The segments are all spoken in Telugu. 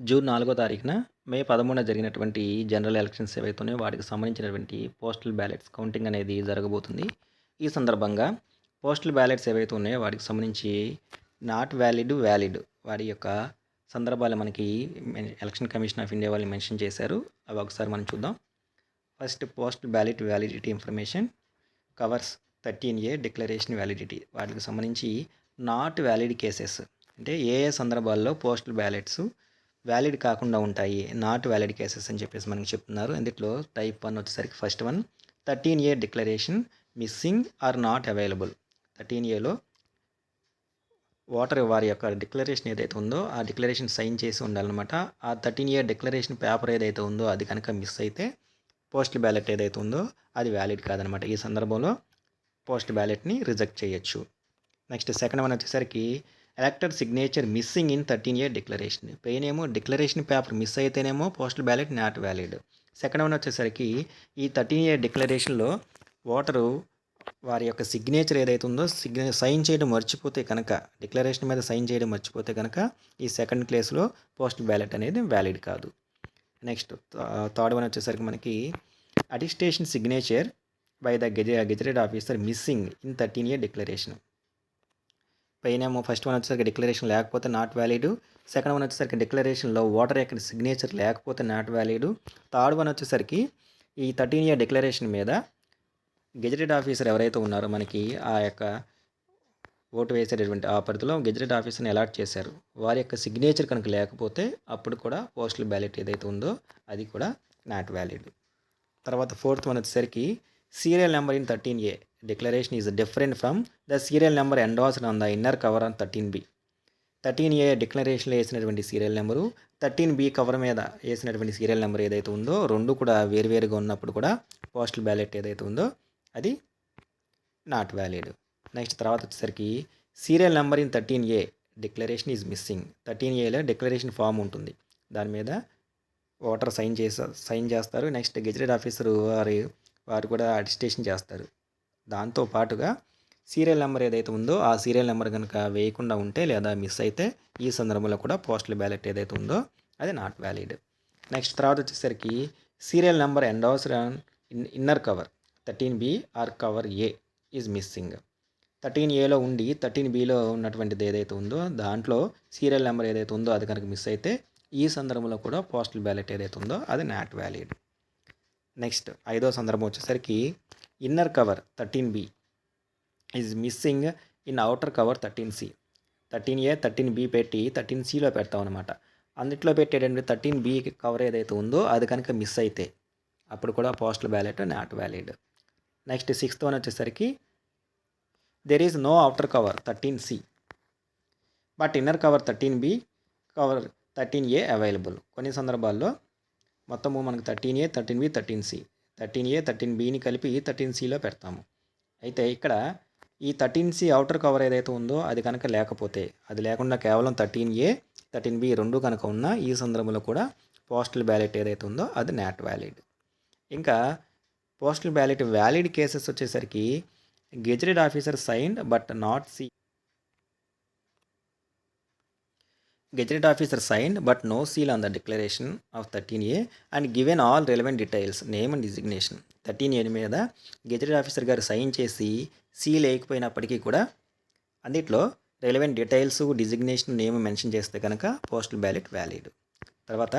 జూన్ నాలుగో తారీఖున మే పదమూడున జరిగినటువంటి జనరల్ ఎలక్షన్స్ ఏవైతున్నాయో వాటికి సంబంధించినటువంటి పోస్టల్ బ్యాలెట్స్ కౌంటింగ్ అనేది జరగబోతుంది. ఈ సందర్భంగా పోస్టల్ బ్యాలెట్స్ ఏవైతే ఉన్నాయో వాటికి సంబంధించి నాట్ వ్యాలిడ్ వ్యాలిడ్ వాటి యొక్క సందర్భాలు మనకి ఎలక్షన్ కమిషన్ ఆఫ్ ఇండియా వాళ్ళు మెన్షన్ చేశారు. అవి ఒకసారి మనం చూద్దాం. First postal ballot validity information covers thirteen A declaration validity వాటికి సంబంధించి నాట్ వ్యాలిడ్ కేసెస్ అంటే ఏ ఏ సందర్భాల్లో పోస్టల్ బ్యాలెట్స్ వ్యాలిడ్ కాకుండా ఉంటాయి నాట్ వ్యాలిడ్ కేసెస్ అని చెప్పేసి మనకి చెప్తున్నారు. ఇందులో టైప్ వన్ వచ్చేసరికి first one thirteen A declaration missing or not available thirteen ఏలో ఓటర్ వారి యొక్క డిక్లరేషన్ ఏదైతే ఉందో ఆ డిక్లరేషన్ సైన్ చేసి ఉండాలన్నమాట. ఆ థర్టీన్ ఇయర్ డిక్లరేషన్ పేపర్ ఏదైతే ఉందో అది కనుక మిస్ అయితే పోస్టల్ బ్యాలెట్ ఏదైతే ఉందో అది వ్యాలిడ్ కాదనమాట ఈ సందర్భంలో పోస్ట్ బ్యాలెట్ని రిజెక్ట్ చేయొచ్చు. నెక్స్ట్ సెకండ్ వన్ వచ్చేసరికి elector signature missing in thirteen year declaration. Pain ఏమో డిక్లరేషన్ పేపర్ మిస్ అయితేనేమో postal ballot not valid. Second one వచ్చేసరికి ఈ థర్టీన్ ఇయర్ డిక్లరేషన్లో ఓటరు వారి యొక్క సిగ్నేచర్ ఏదైతే ఉందో సిగ్నే సైన్ చేయడం మర్చిపోతే కనుక డిక్లరేషన్ మీద సైన్ చేయడం మర్చిపోతే కనుక ఈ సెకండ్ ప్లేస్లో పోస్టల్ బ్యాలెట్ అనేది వ్యాలిడ్ కాదు. నెక్స్ట్ థర్డ్ వన్ వచ్చేసరికి మనకి attestation signature by the gaz gazetted officer missing in thirteen year declaration. పైన ఏమో ఫస్ట్ వన్ వచ్చేసరికి డిక్లరేషన్ లేకపోతే నాట్ వ్యాలిడ్ సెకండ్ వన్ వచ్చేసరికి డిక్లరేషన్లో ఓటర్ యొక్క సిగ్నేచర్ లేకపోతే నాట్ వ్యాలిడ్ థర్డ్ వన్ వచ్చేసరికి ఈ థర్టీన్ ఇయర్ డిక్లరేషన్ మీద గెజిటెడ్ ఆఫీసర్ ఎవరైతే ఉన్నారో మనకి ఆ యొక్క ఓటు వేసేటటువంటి ఆ పరిధిలో గెజిటెడ్ ఆఫీసర్ని అలాట్ చేశారు. వారి యొక్క సిగ్నేచర్ కనుక లేకపోతే అప్పుడు కూడా పోస్టల్ బ్యాలెట్ ఏదైతే ఉందో అది కూడా నాట్ వ్యాలిడ్ తర్వాత ఫోర్త్ వన్ వచ్చేసరికి serial number in thirteen A declaration is different from the serial number endorsed on the inner cover on thirteen B thirteen A డిక్లరేషన్లో వేసినటువంటి serial number thirteen B cover మీద వేసినటువంటి సీరియల్ నెంబర్ ఏదైతే ఉందో రెండు కూడా వేరువేరుగా ఉన్నప్పుడు కూడా పోస్టల్ బ్యాలెట్ ఏదైతే ఉందో అది నాట్ వ్యాలిడ్ నెక్స్ట్ తర్వాత వచ్చేసరికి serial number in thirteen A declaration is missing thirteen ఏలో డిక్లరేషన్ ఫామ్ ఉంటుంది. దాని మీద ఓటర్ సైన్ చేస్తారు సైన్ చేస్తారు. నెక్స్ట్ గెజిటెడ్ ఆఫీసర్ వారి వారు కూడా అటిస్టేషన్ చేస్తారు. దాంతో పాటుగా సీరియల్ నెంబర్ ఏదైతే ఉందో ఆ సీరియల్ నెంబర్ కనుక వేయకుండా ఉంటే లేదా మిస్ అయితే ఈ సందర్భంలో కూడా పోస్టల్ బ్యాలెట్ ఏదైతే ఉందో అది నాట్ వ్యాలిడ్. నెక్స్ట్ తర్వాత వచ్చేసరికి serial number endorsed in inner cover thirteen B or cover A is missing. Thirteen ఏలో ఉండి థర్టీన్ బిలో ఉన్నటువంటిది ఏదైతే ఉందో దాంట్లో సీరియల్ నెంబర్ ఏదైతే ఉందో అది కనుక మిస్ అయితే ఈ సందర్భంలో కూడా పోస్టల్ బ్యాలెట్ ఏదైతే ఉందో అది నాట్ వ్యాలిడ్. నెక్స్ట్ ఐదో సందర్భం వచ్చేసరికి inner cover thirteen B is missing in outer cover thirteen C. Thirteen A thirteen B పెట్టి థర్టీన్ సిలో పెడతాం అనమాట అందుట్లో పెట్టేటంటే థర్టీన్ బి కవర్ ఏదైతే ఉందో అది కనుక మిస్ అయితే అప్పుడు కూడా postal ballot not valid next sixth one వచ్చేసరికి there is no outer cover thirteen C. But inner cover thirteen B cover thirteen A available కొన్ని సందర్భాల్లో మొత్తము మనకు thirteen A thirteen B thirteen C thirteen A thirteen బిని కలిపి థర్టీన్ సిలో పెడతాము. అయితే ఇక్కడ ఈ థర్టీన్ సి అవుటర్ కవర్ ఏదైతే ఉందో అది కనుక లేకపోతే అది లేకుండా కేవలం థర్టీన్ ఏ థర్టీన్ బి రెండు కనుక ఉన్నా ఈ సందర్భంలో కూడా పోస్టల్ బ్యాలెట్ ఏదైతే ఉందో అది నాట్ వ్యాలిడ్ ఇంకా పోస్టల్ బ్యాలెట్ వ్యాలిడ్ కేసెస్ వచ్చేసరికి gazetted officer signed but not seal gazetted officer sign but no seal on the declaration of thirteen A and given all relevant details name and designation thirteen A మీద గెజెటెడ్ ఆఫీసర్ గారు సైన్ చేసి సీల్ వేయకపోయినప్పటికీ కూడా అన్నిట్లో relevant details designation name mention చేస్తే కనుక పోస్టల్ బ్యాలెట్ వ్యాలిడ్ తర్వాత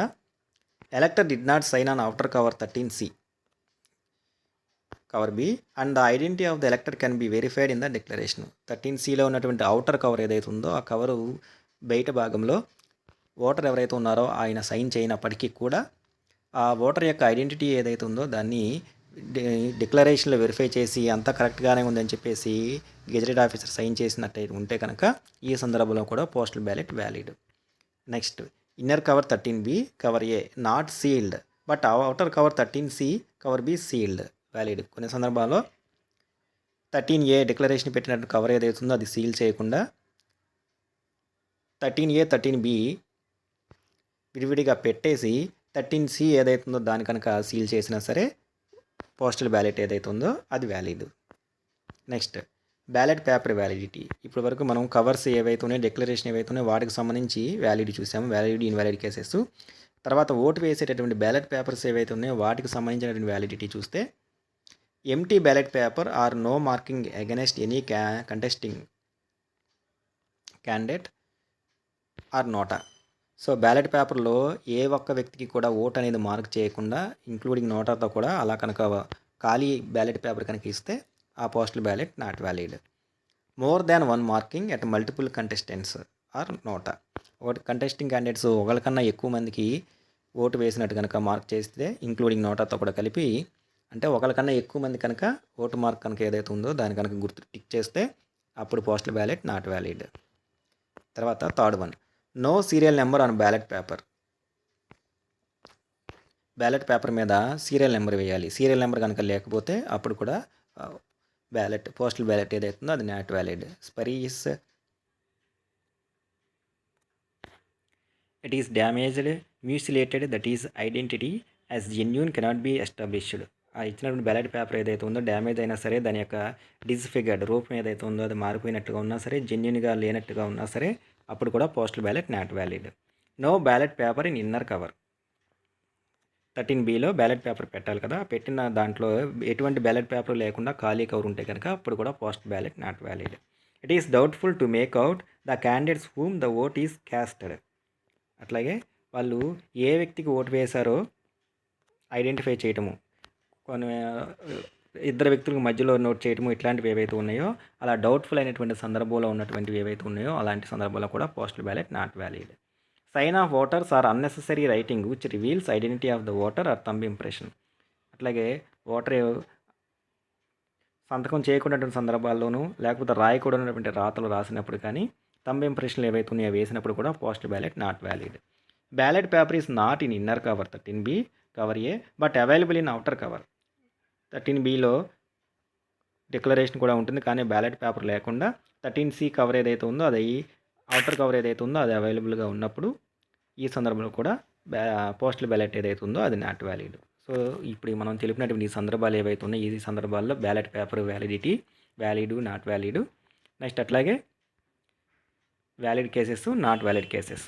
elector did not sign on outer cover thirteen C cover B and the identity of the elector can be verified in the declaration thirteen సిలో ఉన్నటువంటి అవుటర్ కవర్ ఏదైతే ఉందో ఆ కవరు బయట భాగంలో ఓటర్ ఎవరైతే ఉన్నారో ఆయన సైన్ చేయనప్పటికీ కూడా ఆ ఓటర్ యొక్క ఐడెంటిటీ ఏదైతే ఉందో దాన్ని డిక్లరేషన్లో వెరిఫై చేసి అంతా కరెక్ట్గానే ఉందని చెప్పేసి గెజెటెడ్ ఆఫీసర్ సైన్ చేసినట్టయితే ఉంటే కనుక ఈ సందర్భంలో కూడా postal ballot valid. Next inner cover thirteen B cover A not sealed. But outer cover thirteen C cover B sealed valid. కొన్ని సందర్భాల్లో థర్టీన్ ఏ డిక్లరేషన్ పెట్టినట్టు కవర్ ఏదైతుందో అది సీల్ చేయకుండా థర్టీన్ ఏ థర్టీన్ బి విడివిడిగా పెట్టేసి థర్టీన్ సి ఏదైతే ఉందో దాని కనుక సీల్ చేసినా సరే పోస్టల్ బ్యాలెట్ ఏదైతే ఉందో అది valid. Next ballot paper validity. ఇప్పటి వరకు మనం కవర్స్ ఏవైతే ఉన్నాయో డిక్లరేషన్ ఏవైతే ఉన్నాయో వాటికి సంబంధించి వ్యాలిడిటీ చూసాము. Validity invalid cases. తర్వాత ఓటు వేసేటటువంటి బ్యాలెట్ పేపర్స్ ఏవైతే ఉన్నాయో వాటికి సంబంధించినటువంటి వ్యాలిడిటీ చూస్తే empty ballot paper or no marking against any క్యా contesting candidate or NOTA. So ballot పేపర్లో ఏ ఒక్క వ్యక్తికి కూడా ఓట్ అనేది మార్క్ చేయకుండా ఇంక్లూడింగ్ నోటాతో కూడా అలా కనుక ఖాళీ బ్యాలెట్ పేపర్ కనుక ఇస్తే ఆ postal ballot not valid. More than one marking at multiple contestants or NOTA. ఒకటి కంటెస్టింగ్ క్యాండిడేట్స్ ఒకరికన్నా ఎక్కువ మందికి ఓటు వేసినట్టు కనుక మార్క్ చేస్తే ఇంక్లూడింగ్ నోటాతో కూడా కలిపి అంటే ఒకరికన్నా ఎక్కువ మంది కనుక ఓటు మార్క్ కనుక ఏదైతే ఉందో దాని కనుక గుర్తు టిక్ చేస్తే అప్పుడు పోస్టల్ బ్యాలెట్ నాట్ వ్యాలిడ్. తర్వాత third one. No serial number on ballot paper. Ballot paper మీద సీరియల్ నెంబర్ వేయాలి. సీరియల్ నెంబర్ కనుక లేకపోతే అప్పుడు కూడా బ్యాలెట్ పోస్టల్ బ్యాలెట్ ఏదైతుందో అది not valid. Spurious. It is damaged mutilated that is identity as genuine cannot be established ఆ ఇచ్చినటువంటి బ్యాలెట్ పేపర్ ఏదైతే ఉందో డ్యామేజ్ అయినా సరే దాని యొక్క డిస్ఫిగర్డ్ రూపం ఏదైతే ఉందో అది మారిపోయినట్టుగా ఉన్నా సరే జెన్యున్గా లేనట్టుగా ఉన్నా సరే అప్పుడు కూడా postal ballot not valid no ballot paper in inner cover thirteen below ballot paper పెట్టాలి కదా. పెట్టిన దాంట్లో ఎటువంటి బ్యాలెట్ పేపర్ లేకుండా ఖాళీ కవర్ ఉంటే కనుక అప్పుడు కూడా post ballot not valid it is doubtful to make out the candidates whom the vote is casted అట్లాగే వాళ్ళు ఏ వ్యక్తికి ఓటు వేశారో ఐడెంటిఫై చేయటము. కొన్ని ఇద్దరు వ్యక్తులకు మధ్యలో నోట్ చేయటము ఇట్లాంటివి ఏవైతే ఉన్నాయో అలా డౌట్ఫుల్ అయినటువంటి సందర్భంలో ఉన్నటువంటివి ఏవైతే ఉన్నాయో అలాంటి సందర్భంలో కూడా postal ballot not valid sign of voters or unnecessary writing which reveals identity of the voter or thumb impression అట్లాగే ఓటర్ సంతకం చేయకున్నటువంటి సందర్భాల్లోనూ లేకపోతే రాయకూడనటువంటి రాతలు రాసినప్పుడు కానీ తంబ్ ఇంప్రెషన్లు ఏవైతే ఉన్నాయో వేసినప్పుడు కూడా postal ballot not valid ballot paper is not in inner cover thirteen B cover A but available in outer cover thirteen below declaration కూడా ఉంటుంది కానీ బ్యాలెట్ పేపర్ లేకుండా థర్టీన్ సి కవర్ ఏదైతే ఉందో అది అవుటర్ కవర్ ఏదైతే ఉందో అది అవైలబుల్గా ఉన్నప్పుడు ఈ సందర్భంలో కూడా బ్యా పోస్టల్ బ్యాలెట్ ఏదైతే ఉందో అది నాట్ వ్యాలిడ్. సో ఇప్పుడు మనం తెలిపినటువంటి ఈ సందర్భాలు ఏవైతే ఉన్నాయో ఈ సందర్భాల్లో ballot paper validity valid not valid. Next అట్లాగే valid cases not valid cases.